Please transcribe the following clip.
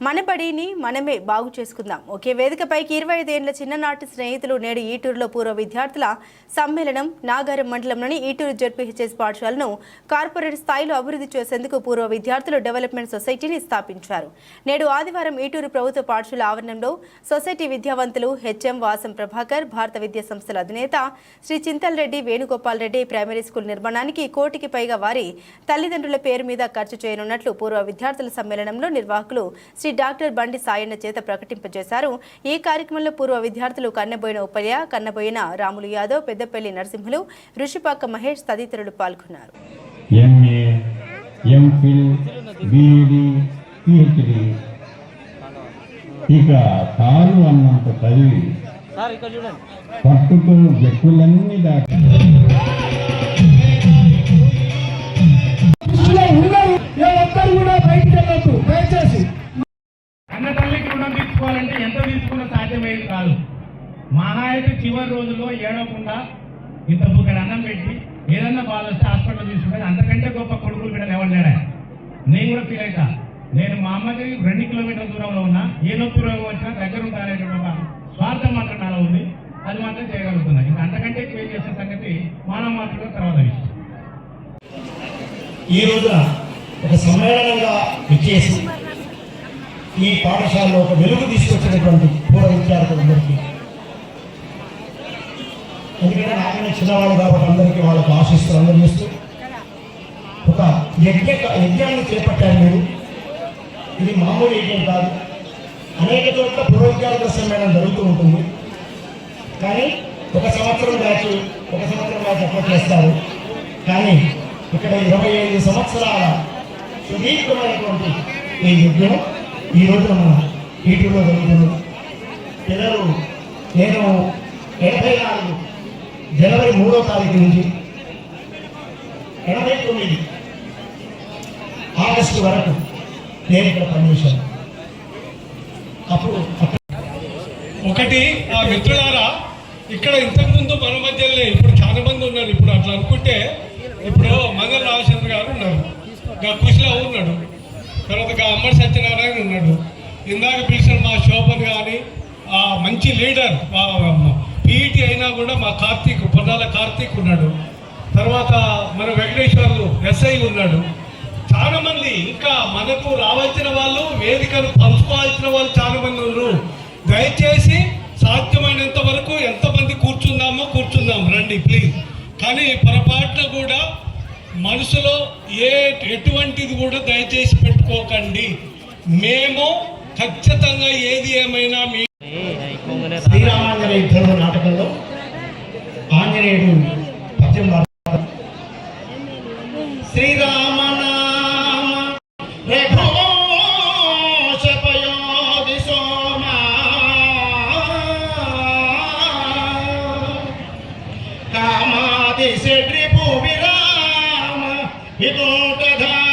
మనబడిని మనమే బాగు చేసుకుందాం. ఒకే వేదికపైకి ఇరవై ఐదేళ్ళ చిన్ననాటి స్నేహితులు నేడు ఈటూరులో పూర్వ విద్యార్థుల సమ్మేళనం నాగారం మండలంలోని ఈటూరు జడ్పీహెచ్ఎస్ పాఠశాలను కార్పొరేట్ స్థాయిలో అభివృద్ధి చేసేందుకు పూర్వ విద్యార్థులు డెవలప్మెంట్ సొసైటీని స్థాపించారు. నేడు ఆదివారం ఈటూరు ప్రభుత్వ పాఠశాల ఆవరణంలో సొసైటీ విద్యావంతులు హెచ్ఎం వాసం ప్రభాకర్ భారత విద్యా సంస్థల అధినేత శ్రీ చింతల్ రెడ్డి వేణుగోపాల్ రెడ్డి ప్రైమరీ స్కూల్ నిర్మాణానికి కోటికి పైగా వారి తల్లిదండ్రుల పేరు మీద ఖర్చు చేయనున్నట్లు పూర్వ విద్యార్థుల సమ్మేళనంలో నిర్వాహకులు శ్రీ డాక్టర్ బండి సాయన్న చేత ప్రకటింపజేశారు. ఈ కార్యక్రమంలో పూర్వ విద్యార్థులు కన్నబోయిన ఉప్పల్య కన్నబోయిన రాములు యాదవ్ పెద్దపల్లి నరసింహులు ఋషిపాక మహేష్ తదితరులు పాల్గొన్నారు. ఇక అన్నంత చదివి పట్టుకు జక్కులన్నీ దాటి. తీసుకున్నా సాధ్యమయ్యేది కాదు. మహా అయితే చివరి రోజుల్లో ఏడవకుండా ఇంత బుక్కడి అన్నం పెట్టి ఏదన్నా బాధ వస్తే హాస్పిటల్ తీసుకుంటే అంతకంటే గొప్ప కొడుకులు బిడ్డలు ఎవరు లేడా నేను కూడా ఫీల్ అవుతా నేను మా అమ్మకి రెండు కిలోమీటర్ల దూరంలో ఉన్నా. ఏ నొప్పి రోగం వచ్చినా దగ్గర ఉంటారనేటువంటి స్వార్థం మాత్రం నాలో ఉంది. అది మాత్రం చేయగలుగుతున్నా. ఇంకా అంతకంటే ఎక్కువ చేసిన సంగతి మానవ మాత్రమే తర్వాత విషయం. ఈ రోజున ఒక సమ్మేళనంగా విచ్చేసి ఈ పాఠశాలలో ఒక వెలుగు తీసుకొచ్చినటువంటి పూర్వ విద్యార్థులందరికీ ఎందుకంటే నాకనే చిన్నవాళ్ళు కాబట్టి అందరికీ వాళ్ళకు ఆశిస్తూ అందజేస్తూ ఒక యజ్ఞ యజ్ఞాన్ని చేపట్టారు మీరు. ఇది మామూలు యజ్ఞం కాదు. అనేక చోట్ల పూర్వ విద్యార్థుల సమ్మేళనం జరుగుతూ ఉంటుంది. కానీ ఒక సంవత్సరం బ్యాచ్ ఒక సంవత్సరం బ్యాచ్ అట్లా చేస్తారు. కానీ ఇక్కడ ఇరవై ఐదు సంవత్సరాల సుదీర్ఘమైనటువంటి ఈ యజ్ఞం ఈ రోజున మన ఈటీలో జరుగుతుంది పిల్లలు నేను ఎనభై నాలుగు జనవరి మూడో తారీఖు నుంచి ఎనభై తొమ్మిది ఆగస్టు వరకు నేను ఇక్కడ పనిచేశాను. అప్పుడు ఒకటి ఆ మిత్రులారా ఇక్కడ ఇంతకుముందు మన మధ్యలోనే ఇప్పుడు చాలా మంది ఉన్నారు. ఇప్పుడు అట్లా అనుకుంటే ఇప్పుడు మంగళ రామచంద్ర గారు ఉన్నారు. ఇంకా ఉన్నాడు. తర్వాత ఇంకా అమ్మడి సత్యనారాయణ ఉన్నాడు. ఇందాక పిలిచిన మా శోభన్ కానీ ఆ మంచి లీడర్ పీఈటీ అయినా కూడా మా కార్తీక్ పొన్నాల కార్తీక్ ఉన్నాడు. తర్వాత మన వెంకటేశ్వర్లు ఎస్ఐ ఉన్నాడు. చాలా మంది ఇంకా మనకు రావాల్సిన వాళ్ళు వేదికను పంచుకోవాల్సిన వాళ్ళు చాలా మంది ఉన్నారు. దయచేసి సాధ్యమైనంత వరకు ఎంతమంది కూర్చుందామో కూర్చుందాం. రండి ప్లీజ్ కానీ పొరపాటున కూడా మనసులో ఏ ఎటువంటిది కూడా దయచేసి పెట్టుకోకండి. మేము ఖచ్చితంగా ఏది ఏమైనా మీ శ్రీరామాంజనేయ యుద్ధంలో నాటకంలో ఆంజనేయుడు పద్యం శ్రీరామ हिमोदधा